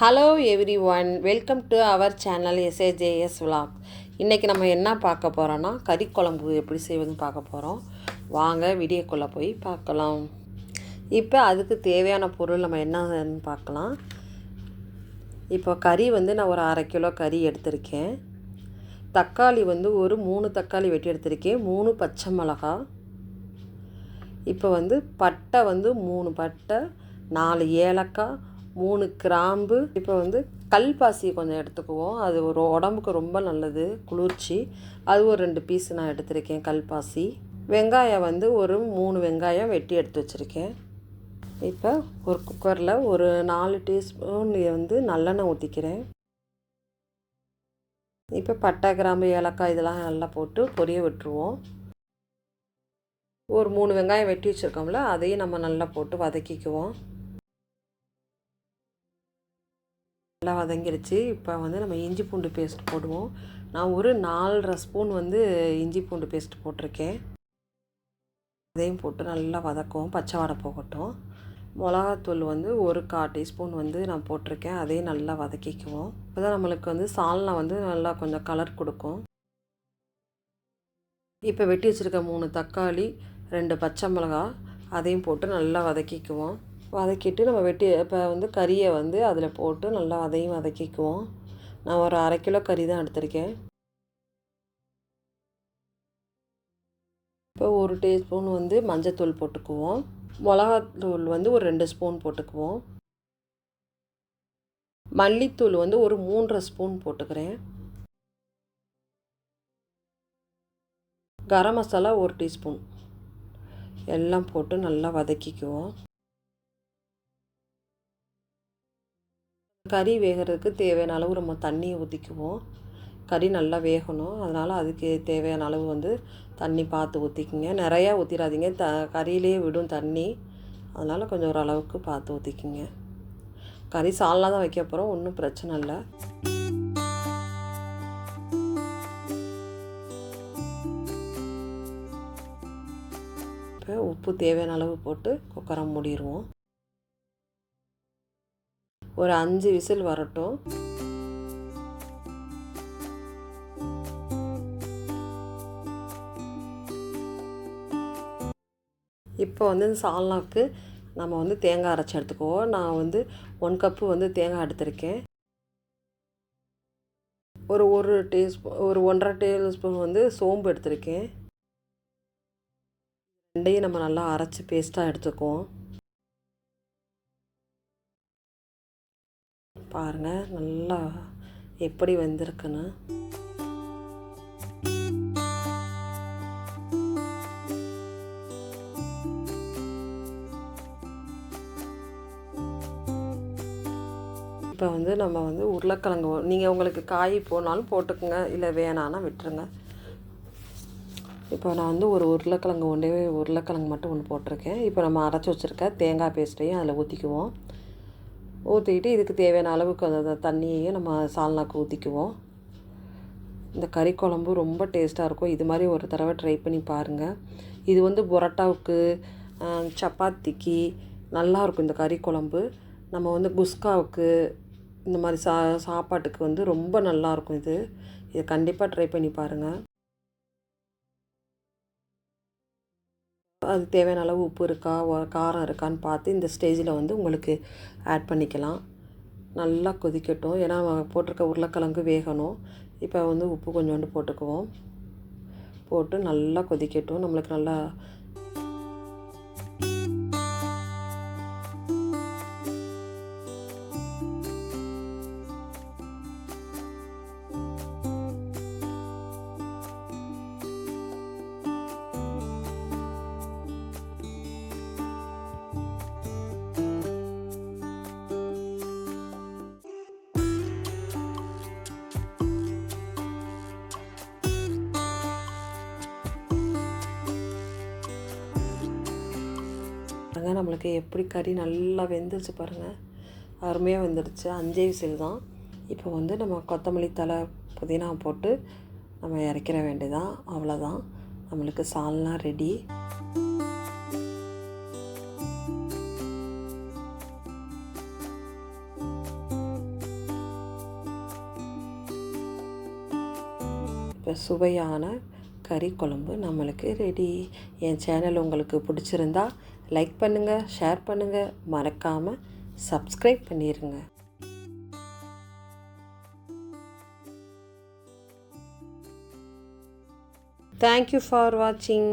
Hello everyone welcome to our channel SAJS vlog இன்றைக்கி நம்ம என்ன பார்க்க போகிறோன்னா கறி குழம்பு எப்படி செய்வதுன்னு பார்க்க போகிறோம் வாங்க விடியக்குள்ளே போய் பார்க்கலாம். இப்போ அதுக்கு தேவையான பொருள் நம்ம என்னன்னு பார்க்கலாம். இப்போ கறி வந்து நான் ஒரு அரை கிலோ கறி எடுத்திருக்கேன். தக்காளி வந்து ஒரு மூணு தக்காளி வெட்டி எடுத்திருக்கேன். மூணு பச்சை மிளகா. இப்போ வந்து பட்டை வந்து மூணு பட்டை நாலு ஏலக்காய் மூணு கிராம்பு. இப்போ வந்து கல்பாசி கொஞ்சம் எடுத்துக்குவோம். அது ஒரு உடம்புக்கு ரொம்ப நல்லது குளிர்ச்சி. அது ஒரு ரெண்டு பீஸ் நான் எடுத்திருக்கேன் கல்பாசி வெங்காயம் வந்து ஒரு மூணு வெங்காயம் வெட்டி எடுத்து வச்சுருக்கேன். இப்போ ஒரு குக்கரில் ஒரு நாலு டீஸ்பூன் வந்து நல்லெண்ணெய் ஊற்றிக்கிறேன் இப்போ பட்டை கிராம்பு ஏலக்காய் இதெல்லாம் நல்லா போட்டு பொரிய விட்டுருவோம். ஒரு மூணு வெங்காயம் வெட்டி வச்சுருக்கோம்ல அதையும் நம்ம நல்லா போட்டு வதக்கிக்குவோம். நல்லா வதங்கிருச்சு. இப்போ வந்து நம்ம இஞ்சி பூண்டு பேஸ்ட் போடுவோம். நான் ஒரு நாலரை ஸ்பூன் வந்து இஞ்சி பூண்டு பேஸ்ட் போட்டிருக்கேன். அதையும் போட்டு நல்லா வதக்குவோம். பச்சை வடை போகட்டும். மிளகாத்தூள் வந்து ஒரு கா டீஸ்பூன் வந்து நான் போட்டிருக்கேன். அதையும் நல்லா வதக்கிக்குவோம். இப்போ தான் நம்மளுக்கு வந்து சால்னா வந்து நல்லா கொஞ்சம் கலர் கொடுக்கும். இப்போ வெட்டி வச்சுருக்க மூணு தக்காளி ரெண்டு பச்சை மிளகா அதையும் போட்டு நல்லா வதக்கிக்குவோம். வதக்கிட்டு நம்ம வெட்டி இப்போ வந்து கறியை வந்து அதில் போட்டு நல்லா அதையும் வதக்கிக்குவோம். நான் ஒரு அரை கிலோ கறி தான் எடுத்திருக்கேன். இப்போ ஒரு டீஸ்பூன் வந்து மஞ்சத்தூள் போட்டுக்குவோம். மிளகாத்தூள் வந்து ஒரு ரெண்டு ஸ்பூன் போட்டுக்குவோம். மல்லித்தூள் வந்து ஒரு மூன்றரை ஸ்பூன் போட்டுக்கிறேன். கரம் மசாலா ஒரு டீஸ்பூன். எல்லாம் போட்டு நல்லா வதக்கிக்குவோம். கறி வேகிறதுக்கு தேவையான அளவு நம்ம தண்ணியை ஊற்றிக்குவோம் கறி நல்லா வேகணும். அதனால் அதுக்கு தேவையான அளவு வந்து தண்ணி பார்த்து ஊற்றிக்குங்க நிறையா ஊற்றிடாதீங்க த கறியிலே விடும் தண்ணி. அதனால் கொஞ்சம் ஓரளவுக்கு பார்த்து ஊற்றிக்குங்க கறி சால்னா தான் வைக்க போகிறோம் ஒன்றும் பிரச்சனை இல்லை. இப்போ உப்பு தேவையான அளவு போட்டு குக்கரை மூடிடுவோம் ஒரு அஞ்சு விசில் வரட்டும். இப்போ வந்து சால்னாக்கு நம்ம வந்து தேங்காய் அரைச்சி எடுத்துக்குவோம். நான் வந்து ஒன் கப்பு வந்து தேங்காய் எடுத்திருக்கேன். ஒரு ஒரு டீஸ்பூன் ஒரு ஒன்றரை டேபிள் ஸ்பூன் வந்து சோம்பு எடுத்திருக்கேன். ரெண்டையும் நம்ம நல்லா அரைச்சி பேஸ்ட்டாக எடுத்துக்குவோம். பாருங்கள் நல்லா எப்படி வந்திருக்குன்னு. இப்போ வந்து நம்ம வந்து உருளைக்கிழங்கு நீங்கள் உங்களுக்கு காய் போனாலும் போட்டுக்கோங்க இல்லை வேணான்னா விட்டுருங்க. இப்போ நான் வந்து ஒரு உருளைக்கிழங்கு ஒன்றே உருளைக்கிழங்கு மட்டும் ஒன்று போட்டிருக்கேன். இப்போ நம்ம அரைச்சி வச்சுருக்க தேங்காய் பேஸ்ட்டையும் அதில் ஊற்றிக்குவோம் ஊற்றிக்கிட்டு இதுக்கு தேவையான அளவுக்கு அந்த தண்ணியையும் நம்ம சால்னாக்கு ஊற்றிக்குவோம் இந்த கறி குழம்பு ரொம்ப டேஸ்ட்டாக இருக்கும். இது மாதிரி ஒரு தடவை ட்ரை பண்ணி பாருங்கள் இது வந்து புரோட்டாவுக்கு சப்பாத்திக்கு நல்லாயிருக்கும் இந்த கறி குழம்பு. நம்ம வந்து குஸ்காவுக்கு இந்த மாதிரி சா சாப்பாட்டுக்கு வந்து ரொம்ப நல்லாயிருக்கும் இது. இதை கண்டிப்பாக ட்ரை பண்ணி பாருங்கள் அது தேவையான அளவு உப்பு இருக்கா காரம் இருக்கான்னு பார்த்து இந்த ஸ்டேஜில் வந்து உங்களுக்கு ஆட் பண்ணிக்கலாம். நல்லா கொதிக்கட்டும். ஏன்னா போட்டிருக்க உருளைக்கிழங்கு வேகணும். இப்போ வந்து உப்பு கொஞ்சோண்டு போட்டுக்குவோம். போட்டு நல்லா கொதிக்கட்டும். நம்மளுக்கு நல்லா பாருங்கள் நம்மளுக்கு எப்படி கறி நல்லா வெந்துருச்சு பாருங்கள் அருமையாக வெந்துருச்சு. அஞ்சே விசில் தான். இப்போ வந்து நம்ம கொத்தமல்லி தலை புதினா போட்டு நம்ம இறக்கிற வேண்டியதான் அவ்வளோதான் நம்மளுக்கு சால்னா ரெடி இப்போ சுவையான கறி குழம்பு நம்மளுக்கு ரெடி என் சேனல் உங்களுக்கு பிடிச்சிருந்தா லைக் பண்ணுங்கள் ஷேர் பண்ணுங்கள் மறக்காமல் சப்ஸ்கிரைப் பண்ணிடுங்க தேங்க்யூ ஃபார் வாட்சிங்